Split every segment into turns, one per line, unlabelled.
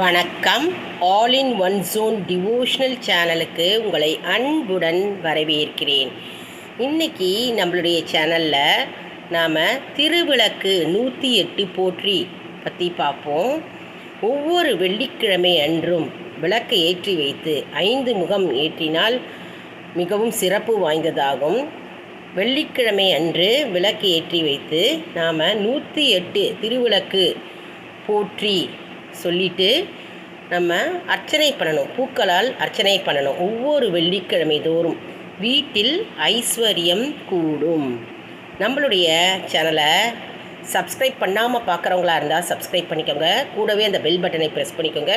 வணக்கம். All in one zone devotional சேனலுக்கு உங்களை அன்புடன் வரவேற்கிறேன். இன்னைக்கு நம்மளுடைய சேனலில் நாம் திருவிளக்கு நூற்றி எட்டு போற்றி பற்றி பார்ப்போம். ஒவ்வொரு வெள்ளிக்கிழமை அன்றும் விளக்கை ஏற்றி வைத்து ஐந்து முகம் ஏற்றினால் மிகவும் சிறப்பு வாய்ந்ததாகும். வெள்ளிக்கிழமை அன்று விளக்கு ஏற்றி வைத்து நாம் நூற்றி எட்டு திருவிளக்கு போற்றி சொல்லிட்டு நம்ம அர்ச்சனை பண்ணணும். பூக்களால் அர்ச்சனை பண்ணணும். ஒவ்வொரு வெள்ளிக்கிழமை தோறும் வீட்டில் ஐஸ்வர்யம் கூடும். நம்மளுடைய சேனலை சப்ஸ்கிரைப் பண்ணாமல் பார்க்குறவங்களா இருந்தால் சப்ஸ்கிரைப் பண்ணிக்கோங்க. கூடவே அந்த பெல் பட்டனை ப்ரெஸ் பண்ணிக்கோங்க.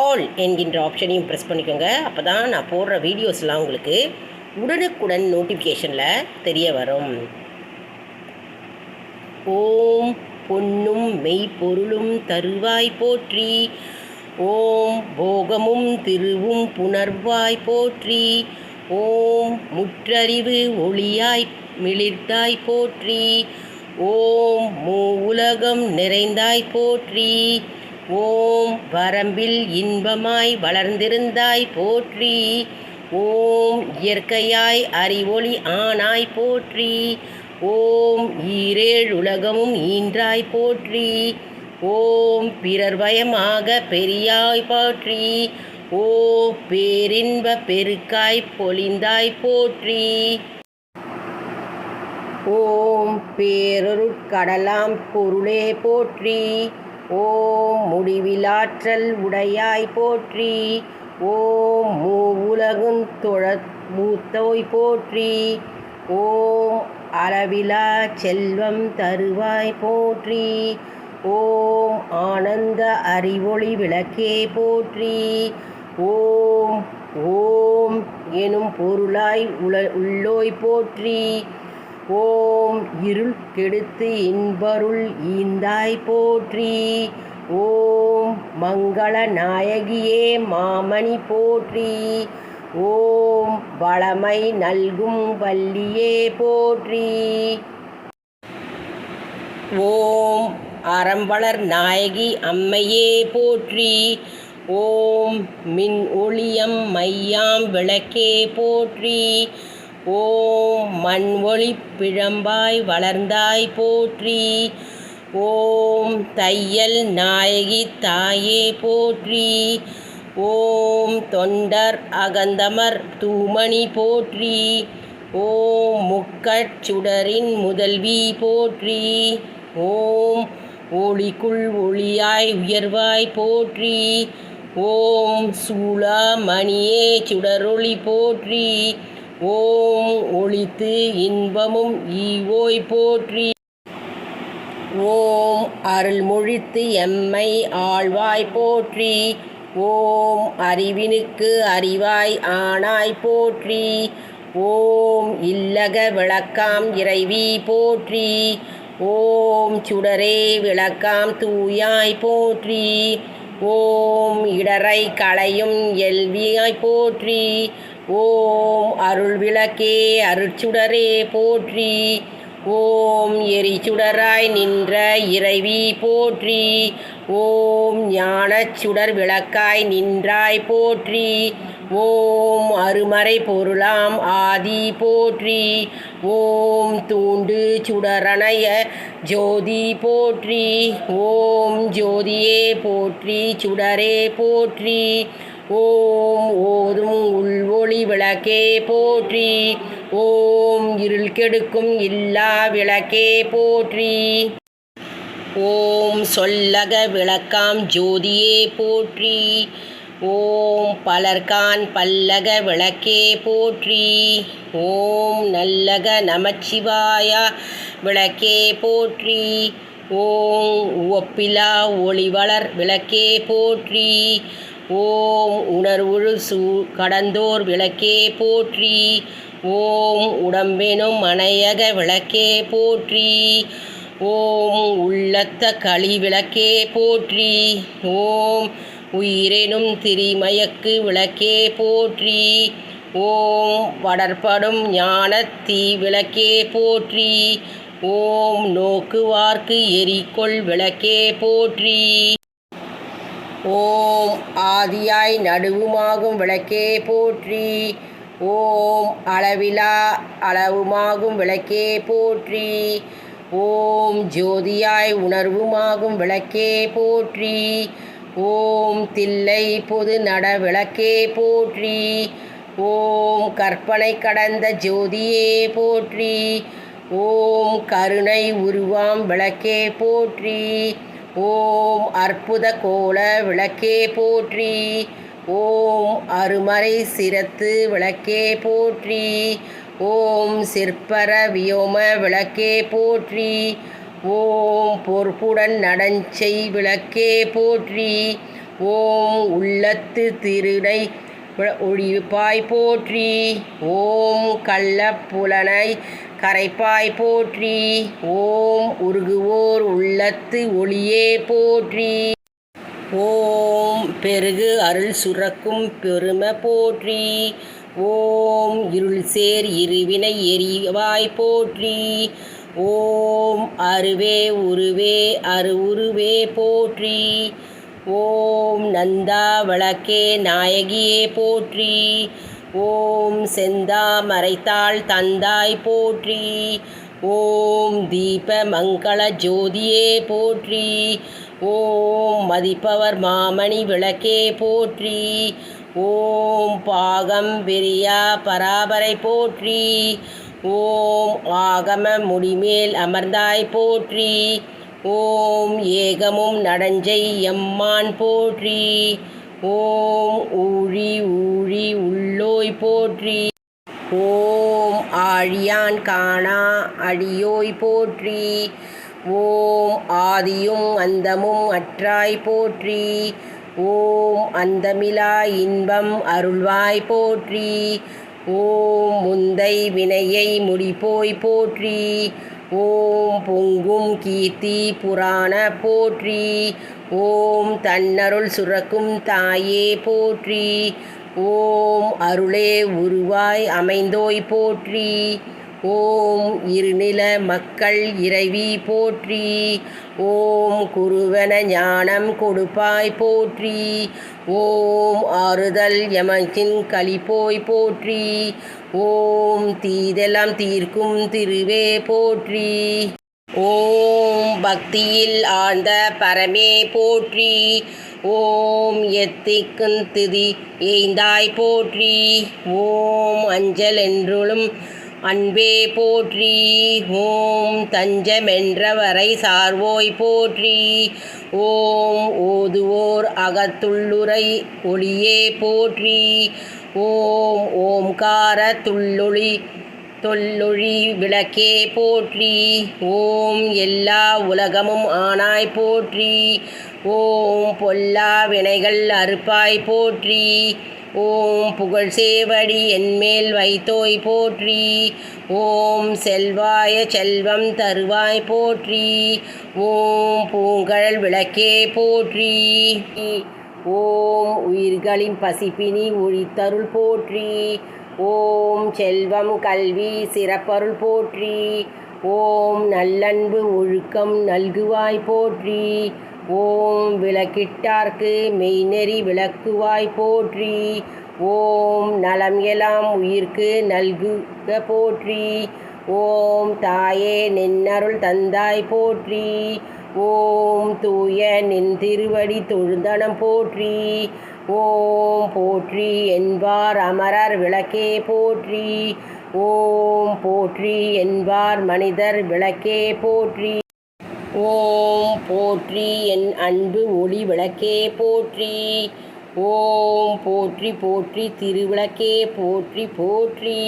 ஆல் என்கின்ற ஆப்ஷனையும் ப்ரெஸ் பண்ணிக்கோங்க. அப்போ தான் நான் போடுற வீடியோஸ்லாம் உங்களுக்கு உடனுக்குடன் நோட்டிஃபிகேஷனில் தெரிய வரும். ஓம் பொன்னும் மெய்ப்பொருளும் தருவாய் போற்றி. ஓம் போகமும் திருவும் புணர்வாய் போற்றி. ஓம் முற்றறிவு ஒளியாய் மிளிர்த்தாய் போற்றி. ஓம் மூ உலகம் நிறைந்தாய் போற்றி. ஓம் வரம்பில் இன்பமாய் வளர்ந்திருந்தாய் போற்றி. ஓம் இயற்கையாய் அறிவொளி ஆனாய் போற்றி. ஓம் ஈரேழ் உலகமும் ஈன்றாய் போற்றி. ஓம் பிறர் பயமாக பெரியாய் போற்றி. ஓ பேரின்ப பெருக்காய் பொழிந்தாய் போற்றி. ஓம் பேரொருட்கடலாம் பொருளே போற்றி. ஓம் முடிவிலாற்றல் உடையாய் போற்றி. ஓம் மூ உலகும் தொழ மூத்தோய் போற்றி. ஓம் அளவிலா செல்வம் தருவாய் போற்றி. ஓம் ஆனந்த அறிவொளி விளக்கே போற்றி. ஓம் ஓம் எனும் பொருளாய் உள உள்ளோய் போற்றி. ஓம் இருள் கெடுத்து இன்பருள் ஈந்தாய் போற்றி. ஓம் மங்கள நாயகியே மாமணி போற்றி. ஓம் வளமை நல்கும் வள்ளியே போற்றி. ஓம் அறம்பளர் நாயகி அம்மையே போற்றி. ஓம் மின் ஒளியம் மையாம் விளக்கே போற்றி. ஓம் மண் ஒளி பிழம்பாய் வளர்ந்தாய் போற்றி. ஓம் தையல் நாயகி தாயே போற்றி. ஓம் தொண்டர் அகந்தமர் தூமணி போற்றி. ஓம் முக்கச்சுடரின் முதல்வி போற்றி. ஓம் ஒளிக்குள் ஒளியாய் உயர்வாய் போற்றி. ஓம் சூளாமணியே சுடரொளி போற்றி. ஓம் ஒளித்து இன்பமும் ஈவோய் போற்றி. ஓம் அருள்மொழித்து எம்மை ஆழ்வாய் போற்றி. ஓம் அறிவினுக்கு அறிவாய் ஆனாய் போற்றி. ஓம் இல்லக விளக்காம் இறைவி போற்றி. ஓம் சுடரே விளக்காம் தூயாய் போற்றி. ஓம் இடரை களையும் எல்வியாய் போற்றி. ஓம் அருள் விளக்கே அருட்சுடரே போற்றி. ஓம் எரிச்சுடராய் நின்ற இறைவி போற்றி. ஓம் ஞானச்சுடர் விளக்காய் நின்றாய் போற்றி. ஓம் அருமறை பொருளாம் ஆதி போற்றி. ஓம் தூண்டு சுடரணைய ஜோதி போற்றி. ஓம் ஜோதியே போற்றி சுடரே போற்றி. ஓம் ஓதும் உள்வொளி விளக்கே போற்றி. ஓம் இருள் கெடுக்கும் இல்லா விளக்கே போற்றி. ஓம் சொல்லக விளக்காம் ஜோதியே போற்றி. ஓம் பலர்கான் பல்லக விளக்கே போற்றி. ஓம் நல்லக நமச்சிவாயா விளக்கே போற்றி. ஓம் ஒப்பிலா ஒளிவளர் விளக்கே போற்றி. ஓம் உணர்வுழு சூ கடந்தோர் விளக்கே போற்றி. ஓம் உடம்பெனும் மனையக விளக்கே போற்றி. ஓம் உள்ளத்த களி விளக்கே போற்றி. ஓம் உயிரெனும் திரிமயக்கு விளக்கே போற்றி. ஓம் வடர்படும் ஞானத்தீ விளக்கே போற்றி. ஓம் நோக்குவார்க்கு எரிக்கொள் விளக்கே போற்றி. ஓம் ஆதியாய் நடுவுமாகும் விளக்கே போற்றி. ஓம் அளவிலா அளவுமாகும் விளக்கே போற்றி. ஓம் ஜோதியாய் உணர்வுமாகும் விளக்கே போற்றி. ஓம் தில்லை பொது நட விளக்கே போற்றி. ஓம் கற்பனை கடந்த ஜோதியே போற்றி. ஓம் கருணை உருவாம் விளக்கே போற்றி. ஓம் அற்புத கோல விளக்கே போற்றி. ஓம் அருமறை சிரத்து விளக்கே போற்றி. ஓம் சிற்பர வியோம விளக்கே போற்றி. ஓம் பொறுப்புடன் நடஞ்செய் விளக்கே போற்றி. ஓம் உள்ளத்து திருடை ஒழிப்பாய் போற்றி. ஓம் கள்ளப்புலனை கரைப்பாய் போற்றி. ஓம் உருகுவோர் உள்ளத்து ஒளியே போற்றி. ஓம் பெருகு அருள் சுரக்கும் பெருமை போற்றி. ஓம் இருள் சேர் இருவினை எரிவாய் போற்றி. ஓம் அருவே உருவே அரு உருவே போற்றி. ஓம் நந்தா வழக்கே நாயகியே போற்றி. ஓம் செந்தா மறைத்தாள் தந்தாய் போற்றி. ஓம் தீப மங்கள ஜோதியே போற்றி. ஓம் மதிப்பவர் மாமணி விளக்கே போற்றி. ஓம் பாகம் பிரியா பராபரை போற்றி. ஓம் ஆகம முடிமேல் அமர்ந்தாய் போற்றி. ஓம் ஏகமும் நடஞ்சை எம்மான் போற்றி. ஓம் ஊழி ஊழி உள்ளோய் போற்றி. ஓம் ஆழியான் காணா அடியோய் போற்றி. ஓம் ஆதியும் அந்தமும் அற்றாய் போற்றி. ஓம் அந்தமிலா இன்பம் அருள்வாய் போற்றி. ஓம் முந்தை வினையை முடிப்போய் போற்றி. ஓம் பொங்கும் கீர்த்தி புராண போற்றி. ஓம் தன்னருள் சுரக்கும் தாயே போற்றி. ஓம் அருளே உருவாய் அமைந்தோய் போற்றி. ஓம் இருநில மக்கள் இறைவி போற்றி. ஓம் குருவன ஞானம் கொடுப்பாய் போற்றி. ஓம் ஆறுதல் எமக்கின் களிப்போய் போற்றி. ஓம் தீதெல்லாம் தீர்க்கும் திருவே போற்றி. ஓம் பக்தியில் ஆழ்ந்த பரமே போற்றி. ஓம் எத்திக்கும் திதி எய்ந்தாய் போற்றி. ஓம் அஞ்சல் என்றுளும் அன்பே போற்றி ஓம் தஞ்சமென்றவரை சார்வோய் போற்றி ஓம் ஓதுவோர் அகத்துள்ளுரை ஒளியே போற்றி ஓம் ஓம்கார துள்ளொளி தொல்லொழி விளக்கே போற்றி. ஓம் எல்லா உலகமும் ஆனாய் போற்றி. ஓம் பொல்லா வினைகள் அறுப்பாய் போற்றி. ஓம் புகழ் சேவடி என்மேல் வைத்தோய் போற்றி. ஓம் செல்வாய செல்வம் தருவாய் போற்றி. ஓம் பூங்கழல் விளக்கே போற்றி. ஓம் உயிர்களின் பசிப்பினி ஒழித்தருள் போற்றி. ஓம் செல்வம் கல்வி சிறப்பருள் போற்றி. ஓம் நல்லன்பு ஒழுக்கம் நல்குவாய் போற்றி. ஓம் விளக்கிட்டார்க்கு மெய்நெறி விளக்குவாய் போற்றி. ஓம் நலம் எலாம் உயிர்க்கு நல்குக போற்றி. ஓம் தாயே நின்னருள் தந்தாய் போற்றி. ஓம் தூய நின் திருவடி தொழுந்தனம் போற்றி. ஓம் போற்றி என்பார் அமரர் விளக்கே போற்றி. ஓம் போற்றி என்பார் மனிதர் விளக்கே போற்றி. ஓம் போற்றி என் அன்பு ஒளி விளக்கே போற்றி. ஓம் போற்றி போற்றி திருவிளக்கே போற்றி போற்றி.